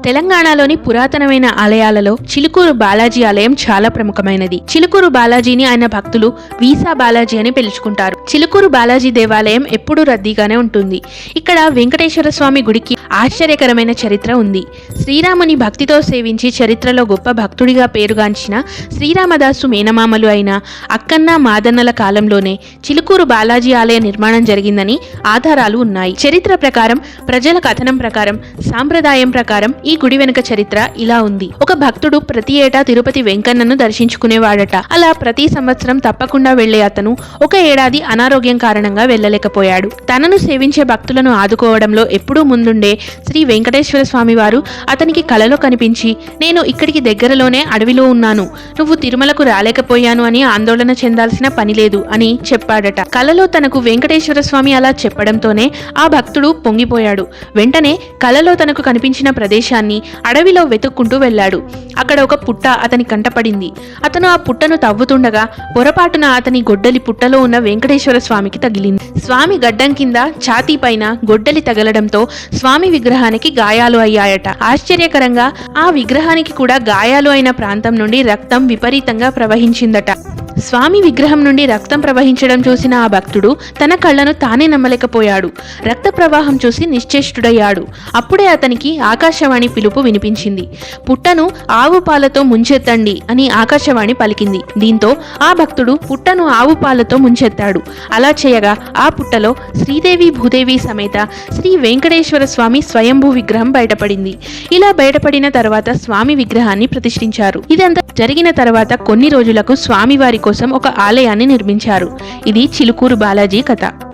తెలంగాణలోని పురాతనమైన ఆలయాలలో చిలుకూరు బాలాజీ ఆలయం చాలా ప్రముఖమైనది. చిలుకూరు బాలాజీని ఆయన భక్తులు వీసా బాలాజీ అని పిలుచుకుంటారు. చిలుకూరు బాలాజీ దేవాలయం ఎప్పుడూ రద్దీగానే ఉంటుంది. ఇక్కడ వెంకటేశ్వర స్వామి గుడికి ఆశ్చర్యకరమైన చరిత్ర ఉంది. శ్రీరాముని భక్తితో సేవించి చరిత్రలో గొప్ప భక్తుడిగా పేరుగాంచిన శ్రీరామదాసు మేనమామలు అయిన అక్కన్న మాదన్నల కాలంలోనే చిలుకూరు బాలాజీ ఆలయ నిర్మాణం జరిగిందని ఆధారాలు ఉన్నాయి. చరిత్ర ప్రకారం ప్రజల కథనం ప్రకారం సాంప్రదాయం ప్రకారం ఈ గుడి వెనుక చరిత్ర ఇలా ఉంది. ఒక భక్తుడు ప్రతి ఏటా తిరుపతి వెంకన్నను దర్శించుకునేవాడట. అలా ప్రతి సంవత్సరం తప్పకుండా వెళ్ళే అతను ఒక ఏడాది అనారోగ్యం కారణంగా వెళ్ళలేకపోయాడు. తనను సేవించే భక్తులను ఆదుకోవడంలో ఎప్పుడూ ముందుండే శ్రీ వెంకటేశ్వర స్వామి వారు అతనికి కలలో కనిపించి నేను ఇక్కడికి దగ్గరలోనే అడవిలో ఉన్నాను. నువ్వు తిరుమలకు రాలేకపోయాను అని ఆందోళన చెందాల్సిన పని లేదు అని చెప్పాడట. కలలో తనకు వెంకటేశ్వర స్వామి అలా చెప్పడంతోనే ఆ భక్తుడు పొంగిపోయాడు. వెంటనే కలలో తనకు కనిపించిన ప్రదేశం ప్రదేశాన్ని అడవిలో వెతుక్కుంటూ వెళ్ళాడు. అక్కడ ఒక పుట్ట అతని కంటపడింది. అతను ఆ పుట్టను తవ్వుతుండగా పొరపాటున అతని గొడ్డలి పుట్టలో ఉన్న వెంకటేశ్వర స్వామికి తగిలింది. స్వామి గడ్డం కింద ఛాతీ పైన గొడ్డలి తగలడంతో స్వామి విగ్రహానికి గాయాలు అయ్యాయట. ఆశ్చర్యకరంగా ఆ విగ్రహానికి కూడా గాయాలు అయిన ప్రాంతం నుండి రక్తం విపరీతంగా ప్రవహించిందట. స్వామి విగ్రహం నుండి రక్తం ప్రవహించడం చూసిన ఆ భక్తుడు తన కళ్ళను తానే నమ్మలేకపోయాడు. రక్త ప్రవాహం చూసి నిశ్చేష్టుడయ్యాడు. అప్పుడే అతనికి ఆకాశవాణి పిలుపు వినిపించింది. పుట్టను ఆవు పాలతో ముంచెత్తండి అని ఆకాశవాణి పలికింది. దీంతో ఆ భక్తుడు పుట్టను ఆవు పాలతో ముంచెత్తాడు. అలా చేయగా ఆ పుట్టలో శ్రీదేవి భూదేవి సమేత శ్రీ వెంకటేశ్వర స్వామి స్వయంభూ విగ్రహం బయటపడింది. ఇలా బయటపడిన తర్వాత స్వామి విగ్రహాన్ని ప్రతిష్ఠించారు. ఇదంతా జరిగిన తర్వాత కొన్ని రోజులకు స్వామివారి కోసం ఒక ఆలయాన్ని నిర్మించారు. ఇది చిలుకూరు బాలాజీ కథ.